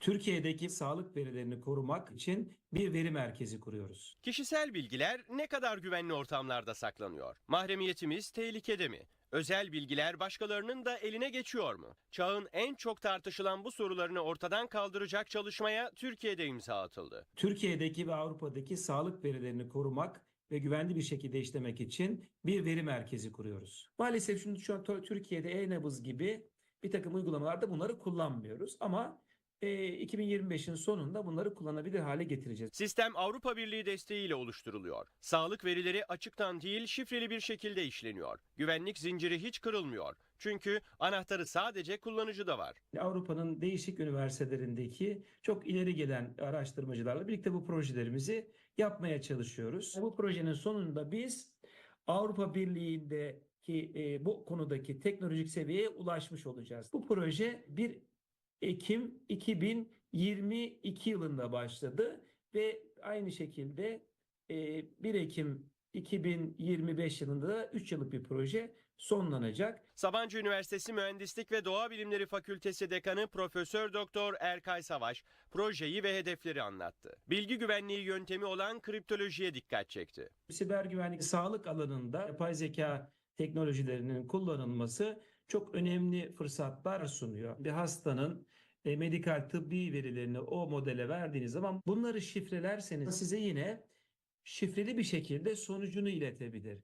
Türkiye'deki sağlık verilerini korumak için bir veri merkezi kuruyoruz. Kişisel bilgiler ne kadar güvenli ortamlarda saklanıyor? Mahremiyetimiz tehlikede mi? Özel bilgiler başkalarının da eline geçiyor mu? Çağın en çok tartışılan bu sorularını ortadan kaldıracak çalışmaya Türkiye'de imza atıldı. Türkiye'deki ve Avrupa'daki sağlık verilerini korumak ve güvenli bir şekilde işlemek için bir veri merkezi kuruyoruz. Maalesef şimdi şu an Türkiye'de e-nabız gibi bir takım uygulamalarda bunları kullanmıyoruz ama 2025'in sonunda bunları kullanabilir hale getireceğiz. Sistem Avrupa Birliği desteğiyle oluşturuluyor. Sağlık verileri açıktan değil şifreli bir şekilde işleniyor. Güvenlik zinciri hiç kırılmıyor. Çünkü anahtarı sadece kullanıcıda var. Avrupa'nın değişik üniversitelerindeki çok ileri gelen araştırmacılarla birlikte bu projelerimizi yapmaya çalışıyoruz. Bu projenin sonunda biz Avrupa Birliği'ndeki e, bu konudaki teknolojik seviyeye ulaşmış olacağız. Bu proje 1 Ekim 2022 yılında başladı ve aynı şekilde e, 1 Ekim 2025 yılında da 3 yıllık bir proje sonlanacak. Sabancı Üniversitesi Mühendislik ve Doğa Bilimleri Fakültesi Dekanı Profesör Doktor Erkay Savaş projeyi ve hedefleri anlattı. Bilgi güvenliği yöntemi olan kriptolojiye dikkat çekti. siber güvenlik sağlık alanında yapay zeka teknolojilerinin kullanılması çok önemli fırsatlar sunuyor. Bir hastanın e, medikal tıbbi verilerini o modele verdiğiniz zaman bunları şifrelerseniz size yine şifreli bir şekilde sonucunu iletebilir.